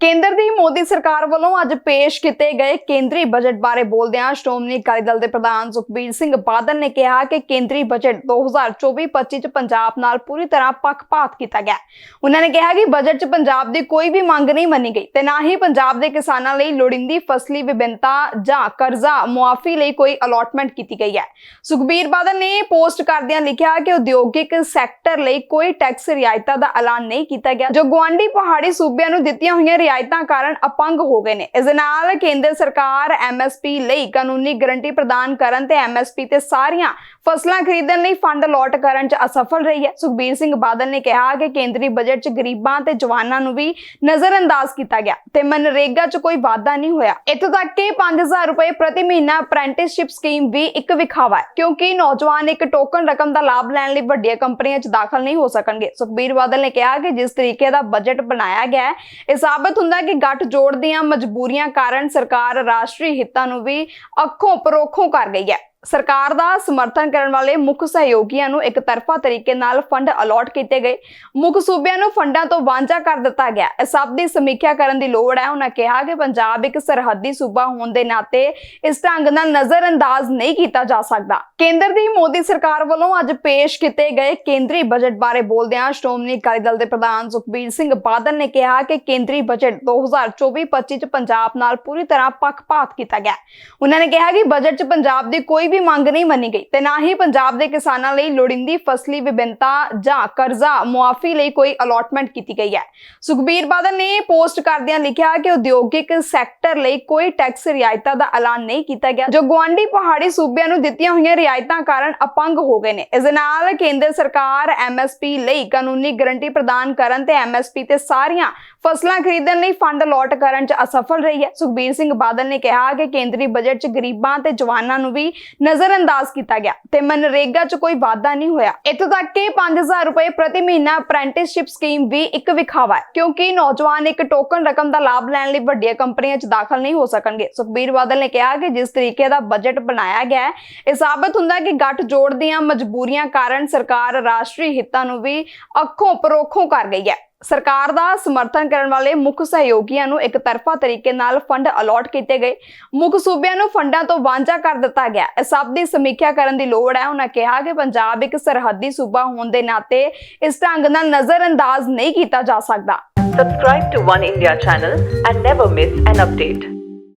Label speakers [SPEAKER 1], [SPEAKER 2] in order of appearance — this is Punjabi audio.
[SPEAKER 1] ਕੇਂਦਰ ਦੀ ਮੋਦੀ ਸਰਕਾਰ ਵੱਲੋਂ ਅੱਜ ਪੇਸ਼ ਕੀਤੇ ਗਏ ਕੇਂਦਰੀ ਬਜਟ ਬਾਰੇ ਬੋਲਦਿਆਂ ਸ਼੍ਰੋਮਣੀ ਅਕਾਲੀ ਦਲ ਦੇ ਪ੍ਰਧਾਨ ਸੁਖਬੀਰ ਸਿੰਘ ਬਾਦਲ ਨੇ ਕਿਹਾ ਕਿ ਕੇਂਦਰੀ ਬਜਟ 2024-25 ਚ ਪੰਜਾਬ ਨਾਲ ਪੂਰੀ ਤਰ੍ਹਾਂ ਪੱਖਪਾਤ ਕੀਤਾ ਗਿਆ। ਉਹਨਾਂ ਨੇ ਕਿਹਾ ਕਿ ਬਜਟ 'ਚ ਪੰਜਾਬ ਦੀ ਕੋਈ ਵੀ ਮੰਗ ਨਹੀਂ ਮੰਨੀ ਗਈ ਤੇ ਨਾ ਹੀ ਪੰਜਾਬ ਦੇ ਕਿਸਾਨਾਂ ਲਈ ਲੋੜੀਂਦੀ ਫਸਲੀ ਵਿਭਿੰਨਤਾ ਜਾਂ ਕਰਜ਼ਾ ਮੁਆਫੀ ਲਈ ਕੋਈ ਅਲਾਟਮੈਂਟ ਕੀਤੀ ਗਈ ਹੈ। ਸੁਖਬੀਰ ਬਾਦਲ ਨੇ ਪੋਸਟ ਕਰਦਿਆਂ ਲਿਖਿਆ ਕਿ ਉਦਯੋਗਿਕ ਸੈਕਟਰ ਲਈ ਕੋਈ ਟੈਕਸ ਰਿਆਇਤਾਂ ਦਾ ਐਲਾਨ ਨਹੀਂ ਕੀਤਾ ਗਿਆ, ਜੋ ਗੁਆਂਢੀ ਪਹਾੜੀ ਸੂਬਿਆਂ ਨੂੰ ਦਿੱਤੀਆਂ ਹੋਈਆਂ ਰਿਆਇਤਾਂ ਕਾਰਨ ਅਪੰਗ ਹੋ ਗਏ ਨੇ। ਇਸ ਦੇ ਨਾਲ ਕੇਂਦਰ ਸਰਕਾਰ ਐਮਐਸਪੀ ਲਈ ਕਾਨੂੰਨੀ ਗਾਰੰਟੀ ਪ੍ਰਦਾਨ ਕਰਨ ਤੇ ਐਮਐਸਪੀ ਤੇ ਸਾਰੀਆਂ ਫਸਲਾਂ ਖਰੀਦਣ ਲਈ ਫੰਡ ਅਲਾਟ ਕਰਨ 'ਚ ਅਸਫਲ ਰਹੀ ਹੈ। ਸੁਖਬੀਰ ਸਿੰਘ ਬਾਦਲ ਨੇ ਕਿਹਾ ਕਿ ਕੇਂਦਰੀ ਬਜਟ 'ਚ ਗਰੀਬਾਂ ਤੇ ਜਵਾਨਾਂ ਨੂੰ ਵੀ ਨਜ਼ਰਅੰਦਾਜ਼ ਕੀਤਾ ਗਿਆ ਤੇ ਮਨਰੇਗਾ 'ਚ ਕੋਈ ਵਾਧਾ ਨਹੀਂ ਹੋਇਆ। ਇੱਥੋਂ ਤੱਕ ਕਿ 5000 ਰੁਪਏ ਪ੍ਰਤੀ ਮਹੀਨਾ ਅਪ੍ਰੈਂਟਿਸਸ਼ਿਪ ਸਕੀਮ ਵੀ ਇੱਕ ਵਿਖਾਵਾ ਹੈ, ਕਿਉਂਕਿ ਨੌਜਵਾਨ ਇੱਕ ਟੋਕਨ ਰਕਮ ਦਾ ਲਾਭ ਲੈਣ ਲਈ ਵੱਡੀਆਂ ਕੰਪਨੀਆਂ 'ਚ ਦਾਖਲ ਨਹੀਂ ਹੋ ਸਕਣਗੇ। ਸੁਖਬੀਰ ਬਾਦਲ ਨੇ ਕਿਹਾ ਕਿ ਜਿਸ ਤਰੀਕੇ ਦਾ ਬਜਟ ਬਣਾਇਆ ਗਿਆ ਹੈ, ਇਹ ਸਾਬਤ ਹੁੰਦਾ ਕਿ ਗੱਠ ਜੋੜ ਦੀਆਂ ਮਜਬੂਰੀਆਂ ਕਾਰਨ ਸਰਕਾਰ ਰਾਸ਼ਟਰੀ ਹਿੱਤਾਂ ਨੂੰ ਵੀ ਅੱਖੋਂ ਪਰੋਖੋਂ ਕਰ ਗਈ ਹੈ। ਸਰਕਾਰ ਦਾ ਸਮਰਥਨ ਕਰਨ ਵਾਲੇ ਮੁੱਖ ਸਹਿਯੋਗੀਆਂ ਨੂੰ ਇੱਕ ਤਰਫਾ ਤਰੀਕੇ ਨਾਲ ਫੰਡ ਅਲਾਟ ਕੀਤੇ ਗਏ। ਮੁੱਖ ਸੂਬਿਆਂ ਨੂੰ ਫੰਡਾਂ ਤੋਂ ਵਾਂਝਾ ਕਰ ਦਿੱਤਾ ਗਿਆ। ਇਸ ਸਭ ਦੀ ਸਮੀਖਿਆ ਕਰਨ ਦੀ ਲੋੜ ਹੈ। ਉਹਨਾਂ ਕਿਹਾ ਕਿ ਪੰਜਾਬ ਇੱਕ ਸਰਹੱਦੀ ਸੂਬਾ ਹੋਣ ਦੇ ਨਾਤੇ ਇਸ ਢੰਗ ਨਾਲ ਨਜ਼ਰਅੰਦਾਜ਼ ਨਹੀਂ ਕੀਤਾ ਜਾ ਸਕਦਾ। ਕੇਂਦਰ ਦੀ ਮੋਦੀ ਸਰਕਾਰ ਵੱਲੋਂ ਅੱਜ ਪੇਸ਼ ਕੀਤੇ ਗਏ ਕੇਂਦਰੀ ਬਜਟ ਬਾਰੇ ਬੋਲਦਿਆਂ ਸ਼੍ਰੋਮਣੀ ਅਕਾਲੀ ਦਲ ਦੇ ਪ੍ਰਧਾਨ ਸੁਖਬੀਰ ਸਿੰਘ ਬਾਦਲ ਨੇ ਕਿਹਾ ਕਿ ਕੇਂਦਰੀ ਬਜਟ 2024-25 ਚ ਪੰਜਾਬ ਨਾਲ ਪੂਰੀ ਤਰ੍ਹਾਂ ਪੱਖਪਾਤ ਕੀਤਾ ਗਿਆ। ਉਹਨਾਂ ਨੇ ਕਿਹਾ ਕਿ ਬਜਟ 'ਚ ਪੰਜਾਬ ਦੀ ਕੋਈ ਵੀ ਮੰਗ ਨਹੀਂ ਮੰਨੀ ਗਈ ਤੇ ਨਾ ਹੀ ਪੰਜਾਬ ਦੇ ਕਿਸਾਨਾਂ ਲਈ ਲੋੜੀਂਦੀ ਫਸਲੀ ਵਿਭਿੰਨਤਾ ਜਾਂ ਕਰਜ਼ਾ ਮੁਆਫੀ ਲਈ ਕੋਈ ਅਲਾਟਮੈਂਟ ਕੀਤੀ ਗਈ ਹੈ। ਸੁਖਬੀਰ ਬਾਦਲ ਨੇ ਪੋਸਟ ਕਰਦਿਆਂ ਲਿਖਿਆ ਕਿ ਉਦਯੋਗਿਕ ਸੈਕਟਰ ਲਈ ਕੋਈ ਟੈਕਸ ਰਿਆਇਤਾਂ ਦਾ ਐਲਾਨ ਨਹੀਂ ਕੀਤਾ ਗਿਆ, ਜੋ ਗੁਆਂਢੀ ਪਹਾੜੀ ਸੂਬਿਆਂ ਨੂੰ ਦਿੱਤੀਆਂ ਹੋਈਆਂ ਰਿਆਇਤਾਂ ਕਾਰਨ ਅਪੰਗ ਹੋ ਗਏ ਨੇ। ਇਸ ਨਾਲ ਕੇਂਦਰ ਸਰਕਾਰ ਐਮਐਸਪੀ ਲਈ ਕਾਨੂੰਨੀ ਗਾਰੰਟੀ ਪ੍ਰਦਾਨ ਕਰਨ ਤੇ ਐਮਐਸਪੀ ਤੇ ਸਾਰੀਆਂ ਫਸਲਾਂ ਖਰੀਦਣ ਲਈ ਫੰਡ ਅਲੋਟ ਕਰਨ 'ਚ ਅਸਫਲ ਰਹੀ ਹੈ। ਸੁਖਬੀਰ ਸਿੰਘ ਬਾਦਲ ਨੇ ਕਿਹਾ ਕਿ ਕੇਂਦਰੀ ਬਜਟ 'ਚ ਗਰੀਬਾਂ ਤੇ ਜਵਾਨਾਂ ਨੂੰ ਵੀ ਨਜ਼ਰਅੰਦਾਜ਼ ਕੀਤਾ ਗਿਆ ਤੇ ਮਨਰੇਗਾ 'ਚ ਕੋਈ ਵਾਧਾ ਨਹੀਂ ਹੋਇਆ। ਇੱਥੋਂ ਤੱਕ ਕਿ 5000 ਰੁਪਏ ਪ੍ਰਤੀ ਮਹੀਨਾ ਅਪ੍ਰੈਂਟਿਸਸ਼ਿਪ ਸਕੀਮ ਵੀ ਇੱਕ ਵਿਖਾਵਾ ਹੈ, ਕਿਉਂਕਿ ਨੌਜਵਾਨ ਇੱਕ ਟੋਕਨ ਰਕਮ ਦਾ ਲਾਭ ਲੈਣ ਲਈ ਵੱਡੀਆਂ ਕੰਪਨੀਆਂ 'ਚ ਦਾਖਲ ਨਹੀਂ ਹੋ ਸਕਣਗੇ। ਸੁਖਬੀਰ ਬਾਦਲ ਨੇ ਕਿਹਾ ਕਿ ਜਿਸ ਤਰੀਕੇ ਦਾ ਬਜਟ ਬਣਾਇਆ ਗਿਆ ਹੈ, ਇਹ ਸਾਬਤ ਹੁੰਦਾ ਕਿ ਗੱਠ ਜੋੜ ਦੀਆਂ ਮਜਬੂਰੀਆਂ ਕਾਰਨ ਸਰਕਾਰ ਰਾਸ਼ਟਰੀ ਹਿੱਤਾਂ ਨੂੰ ਵੀ ਅੱਖੋਂ ਪਰੋਖੋਂ ਕਰ ਗਈ ਹੈ। ਸਰਕਾਰ ਦਾ ਸਮਰਥਨ ਕਰਨ ਵਾਲੇ ਮੁੱਖ ਸਹਿਯੋਗੀਆਂ ਨੂੰ ਇੱਕ ਤਰਫਾ ਤਰੀਕੇ ਨਾਲ ਫੰਡ ਅਲਾਟ ਕੀਤੇ ਗਏ। ਮੁੱਖ ਸੂਬਿਆਂ ਨੂੰ ਫੰਡਾਂ ਤੋਂ ਵਾਂਝਾ ਕਰ ਦਿੱਤਾ ਗਿਆ। ਇਸ ਸਭ ਦੀ ਸਮੀਖਿਆ ਕਰਨ ਦੀ ਲੋੜ ਹੈ। ਉਹਨਾਂ ਕਿਹਾ ਕਿ ਪੰਜਾਬ ਇੱਕ ਸਰਹੱਦੀ ਸੂਬਾ ਹੋਣ ਦੇ ਨਾਤੇ ਇਸ ਢੰਗ ਨਾਲ ਨਜ਼ਰਅੰਦਾਜ਼ ਨਹੀਂ ਕੀਤਾ ਜਾ ਸਕਦਾ।
[SPEAKER 2] Subscribe to One India channel and never miss an update.